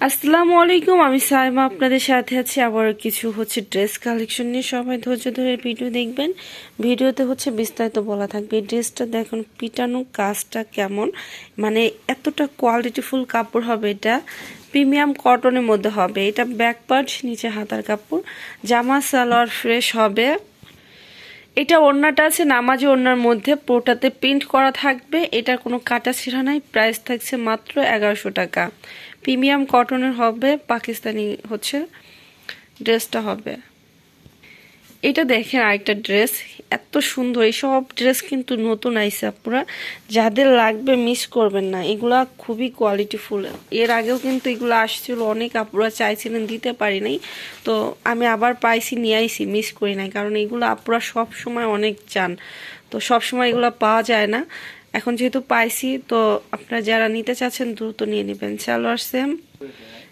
আসসালামু আলাইকুম, আমি সাইমা আপনাদের সাথে আছি। আবার কিছু হচ্ছে ড্রেস কালেকশন নিয়ে। সবাই ধৈর্য ধরে ভিডিও দেখবেন। ভিডিওতে হচ্ছে বিস্তারিত বলা থাকবে। ড্রেসটা দেখুন, পিটানো কাজটা কেমন? মানে এতটা কোয়ালিটিফুল কাপড় হবে এটা। প্রিমিয়াম কটনের মধ্যে হবে। এটা ব্যাক পার্ট নিচে হাতার কাপড়। জামা সালোয়ার ফ্রেশ হবে। এটা ওড়নাটা আছে, নামাজে ওড়নার মধ্যে পোটাতে প্রিন্ট করা থাকবে। এটার কোনো কাটা ছিঁড়া নাই প্রাইস থাকছে মাত্র এগারোশো টাকা। প্রিমিয়াম কটনের হবে, পাকিস্তানি হচ্ছে ড্রেসটা হবে। এটা দেখেন আরেকটা ড্রেস এত সুন্দর। এই সব ড্রেস কিন্তু নতুন আইসে আপনারা যাদের লাগবে মিস করবেন না। এগুলা খুবই কোয়ালিটিফুল এর আগেও কিন্তু এগুলো আসছিল, অনেক আপুরা চাইছিলেন, দিতে পারি নাই। তো আমি আবার পাইছি, নিয়ে আইছি মিস করি নাই। কারণ এগুলো আপুরা সব সময় অনেক চান। তো সব সময় এগুলো পাওয়া যায় না। এখন যেহেতু পাইছি, তো আপনারা যারা নিতে চাচ্ছেন, দ্রুত নিয়ে নেবেন। সালোয়ার সেম।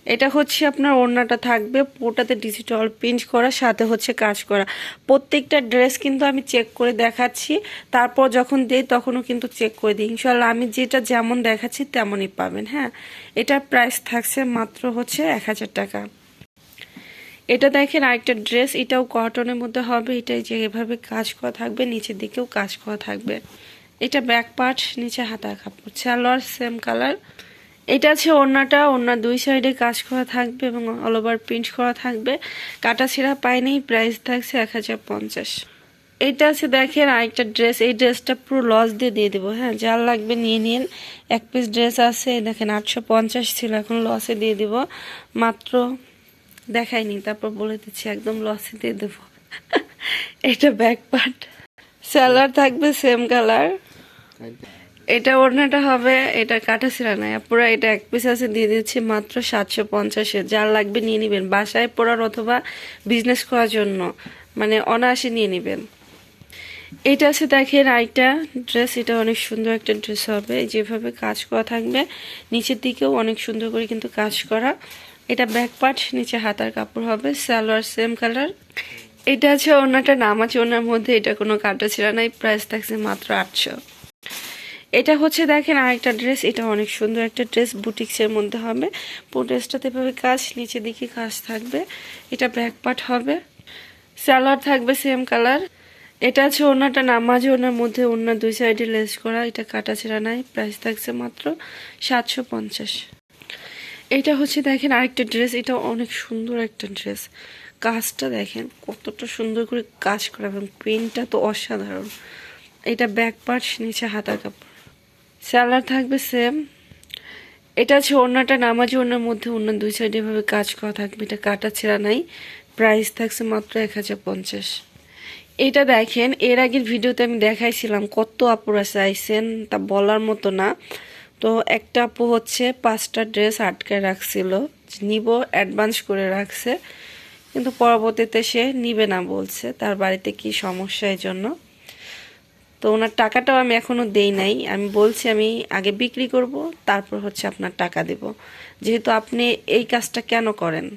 এটা হচ্ছে আপনার ওড়নাটা থাকবে, পুরোটাতে ডিজিটাল প্রিন্ট করা, সাথে হচ্ছে কাজ করা। প্রত্যেকটা ড্রেস কিন্তু আমি চেক করে দেখাচ্ছি, তারপর যখন দিই তখনও কিন্তু চেক করে দিই। ইনশাল্লাহ আমি যেটা যেমন দেখাচ্ছি তেমনই পাবেন হ্যাঁ? এটার প্রাইস থাকছে মাত্র হচ্ছে এক হাজার টাকা। এটা দেখেন আরেকটা ড্রেস এটাও কটনের মধ্যে হবে, এটাই যে এভাবে কাজ করা থাকবে, নিচের দিকেও কাজ করা থাকবে। এটা ব্যাক পার্ট নিচে হাতা কাপড়। সালোয়ার সেম কালার এটা আছে ওড়নাটা ওড়নার দুই সাইডে কাজ করা থাকবে এবং অল ওভার প্রিন্ট করা থাকবে। কাটা ছিঁড়া পাইনি প্রাইস থাকছে এক হাজার পঞ্চাশ। এটা আছে দেখেন আরেকটা ড্রেস এই ড্রেসটা পুরো লস দিয়ে দিয়ে দেবো। হ্যাঁ যার লাগবে নিয়ে নিন। এক পিস ড্রেস আছে, দেখেন আটশো পঞ্চাশ ছিল, এখন লসে দিয়ে দিব। মাত্র দেখাইনি, তারপর বলে দিচ্ছি, একদম লসে দিয়ে দেবো। এটা ব্যাক পার্ট স্যালার থাকবে সেম কালার এটা ওড়নাটা হবে, এটা কাটা ছিঁড়া নাই। পুরো এটা এক পিস আছে, দিয়ে দিচ্ছি মাত্র সাতশো পঞ্চাশে যার লাগবে নিয়ে নেবেন। বাসায় পড়ার অথবা বিজনেস করার জন্য মানে অনায়াসে নিয়ে নেবেন। এটা আছে দেখেন আইটা ড্রেস এটা অনেক সুন্দর একটা ড্রেস হবে। যেভাবে কাজ করা থাকবে, নিচের দিকেও অনেক সুন্দর করে কিন্তু কাজ করা। এটা ব্যাক পার্ট নিচে হাতার কাপড় হবে, সালোয়ার সেম কালার এটা আছে ওনাটা নাম আছে ওনার মধ্যে এটা কোনো কাটা ছিল নাই। প্রাইস থাকছে মাত্র আটশো। এটা হচ্ছে দেখেন আরেকটা ড্রেস, এটা অনেক সুন্দর একটা ড্রেস, বুটিক্সের মধ্যে হবে। পুরো ড্রেসটাতে এভাবে কাজ নিচে দিকে কাজ থাকবে। এটা ব্যাক পার্ট হবে। স্যালার থাকবে সেম কালার এটা আছে ওনাটা নামাজে ওনার মধ্যে ওনার দুই সাইডে লেস করা। এটা কাটা ছেঁড়া নাই প্রাইস থাকছে মাত্র সাতশো পঞ্চাশ। এটা হচ্ছে দেখেন আরেকটা ড্রেস, এটা অনেক সুন্দর একটা ড্রেস। কাজটা দেখেন কতটা সুন্দর করে কাজ করা এবং প্রিন্টটা তো অসাধারণ। এটা ব্যাক পার্ট নিচে হাতা কাপড়। স্যালার থাকবে সেম এটা হচ্ছে ওড়নাটা নামাজি ওড়নার মধ্যে অন্য দুই সাইডে এভাবে কাজ করা থাকবে। এটা কাটা ছেঁড়া নাই। প্রাইস থাকছে মাত্র এক হাজার পঞ্চাশ। এটা দেখেন, এর আগের ভিডিওতে আমি দেখাইছিলাম কত আপুরা চাইছেন তা বলার মতো না। তো একটা আপু হচ্ছে পাঁচটা ড্রেস আটকে রাখছিল নিব অ্যাডভান্স করে রাখছে। কিন্তু পরবর্তীতে সে নিবে না বলছে, তার বাড়িতে কি সমস্যা এই জন্য তো ওনার টাকাটাও আমি এখনও দেই নাই। আমি বলছি, আমি আগে বিক্রি করব, তারপর হচ্ছে আপনার টাকা দেব। যেহেতু আপনি এই কাজটা কেন করেন?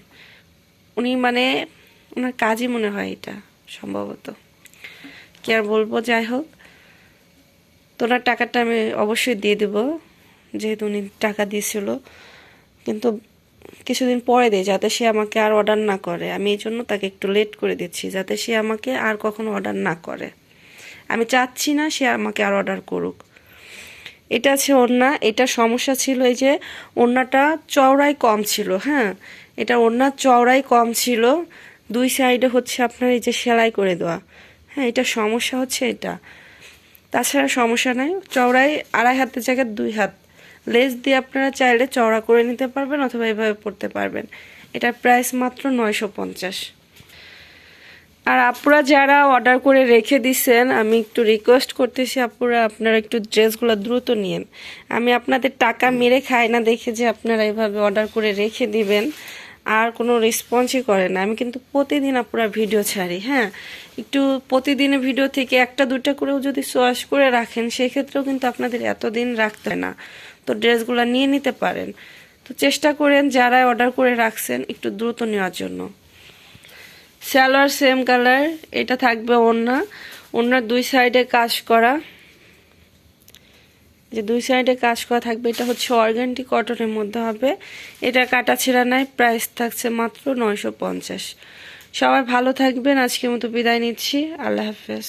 উনি মানে ওনার কাজই মনে হয় এটা সম্ভবত। কি আর বলব, যাই হোক। তো ওনার টাকাটা আমি অবশ্যই দিয়ে দেব, যেহেতু উনি টাকা দিয়েছিল। কিন্তু কিছুদিন পরে দেয় যাতে সে আমাকে আর অর্ডার না করে। আমি এই জন্য তাকে একটু লেট করে দিচ্ছি, যাতে সে আমাকে আর কখনো অর্ডার না করে। আমি চাচ্ছি না সে আমাকে আর অর্ডার করুক। এটা আছে ওড়না, এটা সমস্যা ছিল এই যে ওড়নাটা চওড়াই কম ছিল হ্যাঁ? এটা ওড়নার চওড়াই কম ছিল, দুই সাইডে হচ্ছে আপনার এই যে সেলাই করে দেওয়া। হ্যাঁ এটা সমস্যা হচ্ছে এটা। তাছাড়া সমস্যা নাই চওড়াই আড়াই হাতের জায়গায় দুই হাত। লেস দিয়ে আপনারা চাইলে চওড়া করে নিতে পারবেন অথবা এভাবে পড়তে পারবেন। এটার প্রাইস মাত্র নয়শো পঞ্চাশ। আর আপুরা যারা অর্ডার করে রেখে দিছেন, আমি একটু রিকোয়েস্ট করতেছি আপুরা, আপনারা একটু ড্রেসগুলো দ্রুত নিন আমি আপনাদের টাকা মেরে খাই না দেখে যে আপনারা এভাবে অর্ডার করে রেখে দিবেন। আর কোনো রেসপন্সই করে না। আমি কিন্তু প্রতিদিন আপুরা ভিডিও ছাড়ি হ্যাঁ? একটু প্রতিদিনের ভিডিও থেকে একটা দুটা করেও যদি চয়েস করে রাখেন, সেক্ষেত্রেও কিন্তু আপনাদের এতদিন রাখতে না। তো ড্রেসগুলো নিয়ে নিতে পারেন। তো চেষ্টা করেন যারা অর্ডার করে রাখছেন, একটু দ্রুত নেওয়ার জন্য। সালোয়ার সেম কালার, এটা থাকবে ওড়না। ওড়নার দুই সাইডে কাজ করা। যে দুই সাইডে কাজ করা থাকবে, এটা হচ্ছে অর্গ্যান্টি কটনের মধ্যে হবে। এটা কাটা ছেঁড়া নাই, প্রাইস থাকছে মাত্র নয়শো পঞ্চাশ। সবাই ভালো থাকবেন, আজকের মতো বিদায় নিচ্ছি। আল্লাহ হাফেজ।